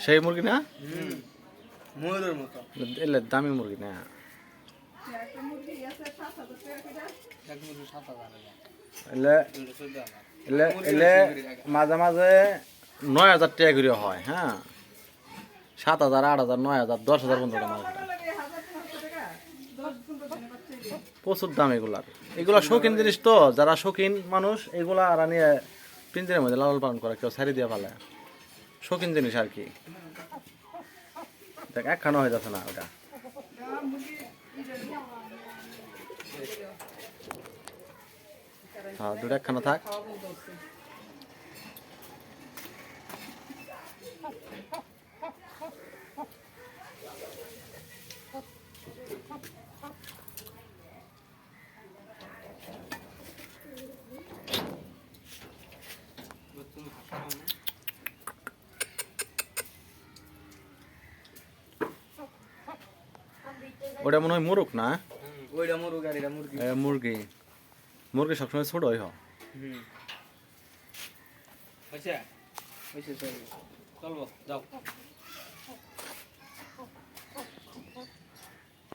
সেই মুরগি না? ময়ূরের মতো। এলে দামি মুরগি না। টাকা মাঝে মাঝে নয় হাজার টাকা করে হয় হ্যাঁ। সাত হাজার আট হাজার নয় হাজার দশ হাজার টাকা পনেরো এগুলো। প্রচুর দাম এগুলার এগুলা শৌখিন জিনিস তো যারা শৌখিন মানুষ এগুলা আর নিয়ে পিঞ্জের মধ্যে লালন পালন করে কেউ ছাড়ি দিয়ে ফেলে শৌখিন জিনিস আর কি। দেখ একখানো হয়ে যাচ্ছে না ওটা। হ্যাঁ দুটো একখানা থাক। ওটা মনে হয় মুরুক না? ওইটা মুরগি আর এটা মুরগি। মুরগি। মুরগি সবসময় ছোট হয় হুম। আচ্ছা হয়েছে। চলবো যাও।